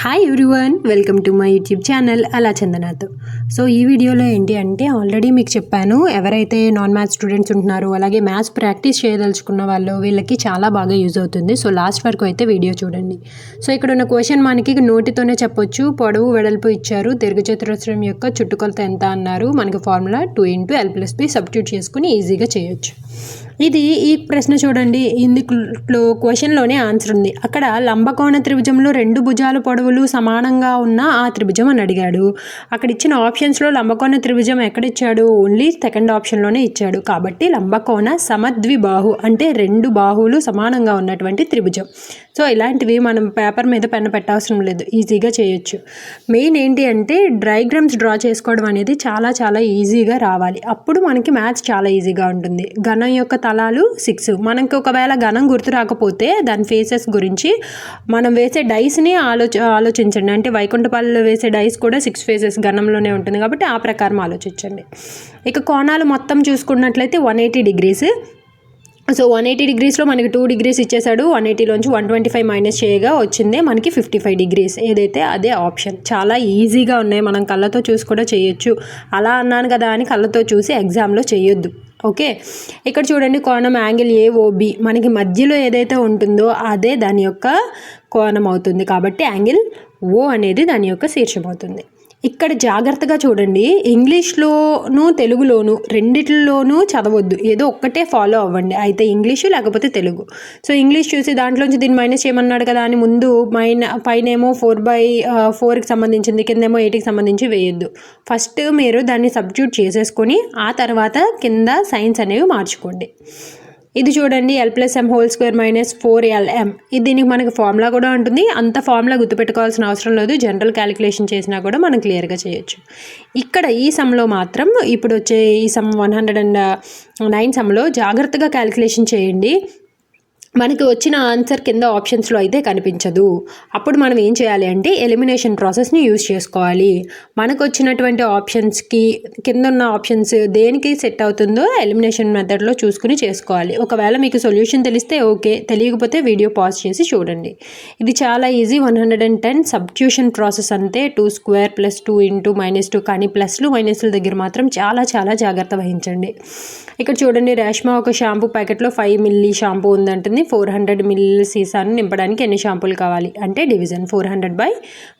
Hi everyone welcome to my YouTube channel అలా Chandanath so ఈ వీడియోలో ఏంటి అంటే ఆల్రెడీ మీకు చెప్పాను ఎవరైతే నాన్ మ్యాథ్స్ స్టూడెంట్స్ ఉంటున్నారో అలాగే మ్యాథ్స్ ప్రాక్టీస్ చేయదలుచుకున్న వాళ్ళు వీళ్ళకి చాలా బాగా యూజ్ అవుతుంది. సో లాస్ట్ వరకు అయితే వీడియో చూడండి. సో ఇక్కడ ఉన్న క్వశ్చన్ మనకి నోటితోనే చెప్పొచ్చు. పొడవు వెడల్పు ఇచ్చారు. దీర్ఘచతురస్రం యొక్క చుట్టుకొలత ఎంత అన్నారు. మనకి formula two into L plus B substitute చేసుకుని ఈజీగా చేయొచ్చు. ఇది ఈ ప్రశ్న చూడండి. ఇందులో క్వశ్చన్లోనే ఆన్సర్ ఉంది. అక్కడ లంబకోణ త్రిభుజంలో రెండు భుజాల పొడవులు సమానంగా ఉన్న ఆ త్రిభుజం అని అడిగాడు. అక్కడ ఇచ్చిన ఆప్షన్స్లో లంబకోణ త్రిభుజం ఎక్కడ ఇచ్చాడు ఓన్లీ సెకండ్ ఆప్షన్లోనే ఇచ్చాడు. కాబట్టి లంబకోణ సమద్విబాహు అంటే రెండు బాహువులు సమానంగా ఉన్నటువంటి త్రిభుజం. సో ఇలాంటివి మనం పేపర్ మీద పెన్ను పెట్టవసరం లేదు. ఈజీగా చేయొచ్చు. మెయిన్ ఏంటి అంటే డయాగ్రామ్స్ డ్రా చేసుకోవడం అనేది చాలా చాలా ఈజీగా రావాలి. అప్పుడు మనకి మ్యాథ్స్ చాలా ఈజీగా ఉంటుంది. ఘనం యొక్క తలాలు? సిక్స్. మనకి ఒకవేళ గణం గుర్తు రాకపోతే దాని ఫేసెస్ గురించి మనం వేసే డైస్ని ఆలోచ ఆలోచించండి. అంటే వైకుంఠపాలలో వేసే డైస్ కూడా సిక్స్ ఫేసెస్ గణంలోనే ఉంటుంది కాబట్టి ఆ ప్రకారం ఆలోచించండి. ఇక కోణాలు మొత్తం చూసుకున్నట్లయితే one eighty degrees so one eighty డిగ్రీస్లో మనకి టూ డిగ్రీస్ ఇచ్చేసాడు వన్ ఎయిటీలోంచి వన్ ట్వంటీ ఫైవ్ మైనస్ చేయగా వచ్చిందే. మనకి ఫిఫ్టీ ఫైవ్ డిగ్రీస్ ఏదైతే అదే ఆప్షన్ చాలా ఈజీగా ఉన్నాయి. మనం కళ్ళతో చూసి కూడా చేయొచ్చు. అలా అన్నాను కదా అని కళ్ళతో చూసి ఎగ్జామ్లో చేయొద్దు. ఓకే? ఇక్కడ చూడండి కోణం యాంగిల్ ఏఓబి మనకి మధ్యలో ఏదైతే ఉంటుందో అదే దాని యొక్క కోణం అవుతుంది. కాబట్టి యాంగిల్ ఓ అనేది దాని యొక్క శీర్షం అవుతుంది. ఇక్కడ జాగ్రత్తగా చూడండి. ఇంగ్లీష్లోను తెలుగులోను రెండిట్లోనూ చదవద్దు. ఏదో ఒక్కటే ఫాలో అవ్వండి. అయితే ఇంగ్లీషు లేకపోతే తెలుగు. సో ఇంగ్లీష్ చూసి దాంట్లోంచి దీన్ని మైనస్ చేయమన్నాడు కదా అని ముందు మైన పైన ఏమో ఫోర్ బై ఫోర్కి సంబంధించింది కిందేమో ఎయిట్కి సంబంధించి వేయొద్దు. ఫస్ట్ మీరు దాన్ని సబ్స్టిట్యూట్ చేసేసుకొని ఆ తర్వాత కింద సైన్స్ అనేవి మార్చుకోండి. ఇది చూడండి L plus M whole square minus four LM ఇది దీనికి మనకి ఫార్ములా కూడా ఉంటుంది. అంత ఫార్ములా గుర్తుపెట్టుకోవాల్సిన అవసరం లేదు. జనరల్ క్యాలిక్యులేషన్ చేసినా కూడా మనం క్లియర్గా చేయొచ్చు. ఇక్కడ ఈ సమ్లో మాత్రం ఇప్పుడు వచ్చే ఈ sum one hundred and nine సమ్లో జాగ్రత్తగా క్యాలిక్యులేషన్ చేయండి. మనకి వచ్చిన ఆన్సర్ కింద ఆప్షన్స్లో అయితే కనిపించదు. అప్పుడు మనం ఏం చేయాలి అంటే ఎలిమినేషన్ ప్రాసెస్ని యూజ్ చేసుకోవాలి. మనకు వచ్చినటువంటి ఆప్షన్స్కి కింద ఉన్న ఆప్షన్స్ దేనికి సెట్ అవుతుందో ఎలిమినేషన్ మెథడ్లో చూసుకుని చేసుకోవాలి. ఒకవేళ మీకు సొల్యూషన్ తెలిస్తే ఓకే తెలియకపోతే వీడియో పాజ్ చేసి చూడండి. ఇది చాలా easy. One hundred and ten substitution process అంతే. Two square plus two into minus two. కానీ ప్లస్లు మైనస్ల దగ్గర మాత్రం చాలా చాలా జాగ్రత్త వహించండి. ఇక్కడ చూడండి రేష్మా ఒక షాంపూ ప్యాకెట్లో ఫైవ్ మిల్లీ షాంపూ ఉందంటుంది. ఫోర్ హండ్రెడ్ మిల్లీ సీసాను నింపడానికి ఎన్ని షాంపూలు కావాలి? అంటే division four hundred by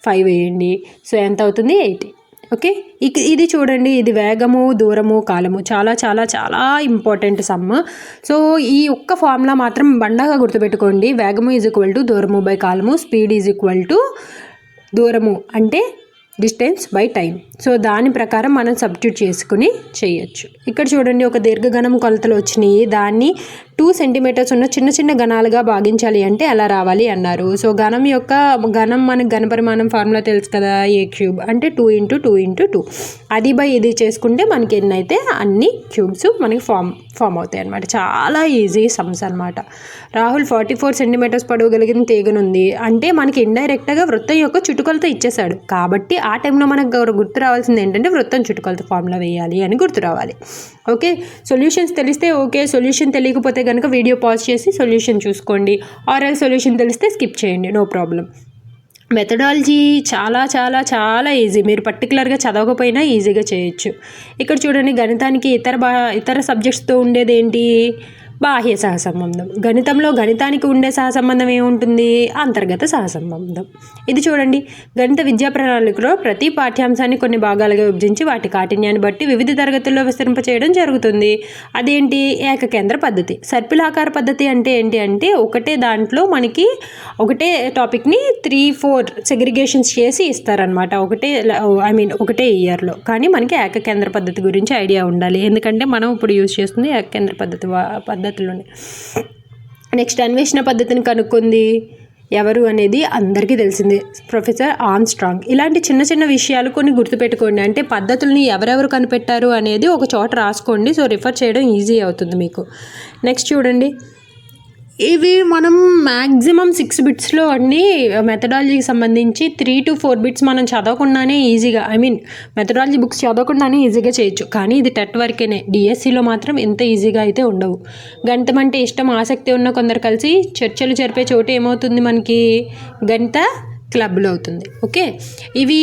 five వేయండి. సో ఎంత అవుతుంది? ఎయిటీ. ఓకే? ఇక ఇది చూడండి. ఇది వేగము దూరము కాలము. చాలా చాలా చాలా ఇంపార్టెంట్ సమ్. సో ఈ ఒక్క ఫార్ములా మాత్రం బండగా గుర్తుపెట్టుకోండి. వేగము ఈజ్ ఈక్వల్ టు దూరము బై కాలము. స్పీడ్ ఈజ్ ఈక్వల్ టు దూరము. అంటే డిస్టెన్స్ బై టైం సో దాని ప్రకారం మనం సబ్స్టిట్యూట్ చేసుకుని చేయొచ్చు. ఇక్కడ చూడండి ఒక దీర్ఘగణం కొలతలు వచ్చినాయి. దాన్ని టూ సెంటీమీటర్స్ ఉన్న చిన్న చిన్న గణాలుగా భాగించాలి అంటే ఎలా రావాలి అన్నారు. సో గణం యొక్క గణం మనకు ఘనపరిమాణం ఫార్ములా తెలుసు కదా ఏ క్యూబ్? అంటే two into two into two. అది బై ఇది చేసుకుంటే మనకి ఎన్ని అయితే అన్ని క్యూబ్స్ మనకి ఫామ్ ఫామ్ అవుతాయి అనమాట చాలా ఈజీ సమ్స్ అనమాట రాహుల్ ఫార్టీ ఫోర్ సెంటీమీటర్స్ పొడవు తీగనుంది. అంటే మనకి ఇండైరెక్ట్గా వృత్తం యొక్క చుట్టుకొలత ఇచ్చేసాడు కాబట్టి ఆ టైంలో మనకు గుర్తు రావాల్సింది ఏంటంటే వృత్తం చుట్టుకొలత ఫార్ములా వేయాలి అని గుర్తు రావాలి. ఓకే సొల్యూషన్స్ తెలిస్తే ఓకే సొల్యూషన్ తెలియకపోతే కనుక వీడియో పాజ్ చేసి సొల్యూషన్ చూసుకోండి. ఆర్ఎల్ సొల్యూషన్ తెలిస్తే స్కిప్ చేయండి. నో ప్రాబ్లం మెథడాలజీ చాలా చాలా చాలా ఈజీ మీరు పర్టికులర్గా చదవకపోయినా ఈజీగా చేయొచ్చు. ఇక్కడ చూడండి గణితానికి ఇతర బా ఇతర సబ్జెక్ట్స్తో ఉండేది ఏంటి? బాహ్య సహసంబంధం. గణితంలో గణితానికి ఉండే సహసంబంధం ఏముంటుంది? అంతర్గత సహసంబంధం. ఇది చూడండి. గణిత విద్యా ప్రణాళికలో ప్రతి పాఠ్యాంశాన్ని కొన్ని భాగాలుగా విభజించి వాటి కాఠిన్యాన్ని బట్టి వివిధ తరగతుల్లో విస్తరింపచేయడం జరుగుతుంది. అదేంటి? ఏకకేంద్ర పద్ధతి. సర్పిలాకార పద్ధతి అంటే ఏంటి అంటే ఒకటే దాంట్లో మనకి ఒకటే టాపిక్ని త్రీ ఫోర్ సెగ్రిగేషన్స్ చేసి ఇస్తారనమాట ఒకటే ఐ మీన్ ఒకటే ఇయర్లో. కానీ మనకి ఏకకేంద్ర పద్ధతి గురించి ఐడియా ఉండాలి. ఎందుకంటే మనం ఇప్పుడు యూజ్ చేస్తుంది ఏకకేంద్ర పద్ధతి పద్ధతిలోనే నెక్స్ట్ అన్వేషణ పద్ధతిని కనుక్కుంది ఎవరు అనేది అందరికీ తెలిసిందే. ప్రొఫెసర్ ఆమ్స్ట్రాంగ్ ఇలాంటి చిన్న చిన్న విషయాలు కొన్ని గుర్తుపెట్టుకోండి. అంటే పద్ధతుల్ని ఎవరెవరు కనిపెట్టారు అనేది ఒక చోట రాసుకోండి. సో రిఫర్ చేయడం ఈజీ అవుతుంది మీకు. నెక్స్ట్ చూడండి. ఇవి మనం మ్యాక్సిమం సిక్స్ బిట్స్లో అన్ని మెథడాలజీకి సంబంధించి త్రీ టు ఫోర్ బిట్స్ మనం చదవకుండానే ఈజీగా ఐ మీన్ మెథడాలజీ బుక్స్ చదవకుండానే ఈజీగా చేయొచ్చు. కానీ ఇది టెట్ వరకేనే డిఎస్సిలో మాత్రం ఎంత ఈజీగా అయితే ఉండవు. గణితం అంటే ఇష్టం ఆసక్తి ఉన్న కొందరు కలిసి చర్చలు జరిపే చోటు ఏమవుతుంది మనకి? గణిత క్లబ్లో అవుతుంది. ఓకే? ఇవి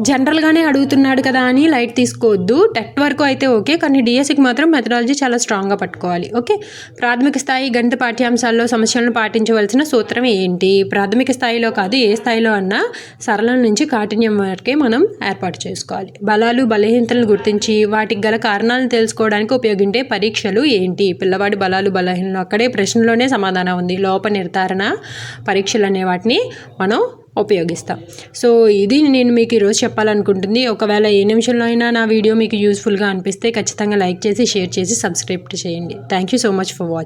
జనరల్గానే అడుగుతున్నాడు కదా అని లైట్ తీసుకోవద్దు. టెట్ వరకు అయితే ఓకే కానీ డిఎస్సికి మాత్రం మెథడాలజీ చాలా స్ట్రాంగ్గా పట్టుకోవాలి. ఓకే? ప్రాథమిక స్థాయి గణిత పాఠ్యాంశాల్లో సమస్యలను పాటించవలసిన సూత్రం ఏంటి? ప్రాథమిక స్థాయిలో కాదు ఏ స్థాయిలో అన్నా సరళం నుంచి కాఠిన్యం వరకే మనం ఏర్పాటు చేసుకోవాలి. బలాలు బలహీనతలను గుర్తించి వాటికి గల కారణాలను తెలుసుకోవడానికి ఉపయోగించే పరీక్షలు ఏంటి? పిల్లవాడి బలాలు బలహీనలు అక్కడే ప్రశ్నలోనే సమాధానం ఉంది. లోప నిర్ధారణ పరీక్షలు అనే వాటిని మనం ఉపయోగిస్తాను సో ఇది నేను మీకు ఈరోజు చెప్పాలనుకుంటుంది. ఒకవేళ ఏ నిమిషంలో అయినా నా వీడియో మీకు యూస్ఫుల్గా అనిపిస్తే ఖచ్చితంగా లైక్ చేసి షేర్ చేసి సబ్స్క్రైబ్ చేయండి. Thank you so much for watching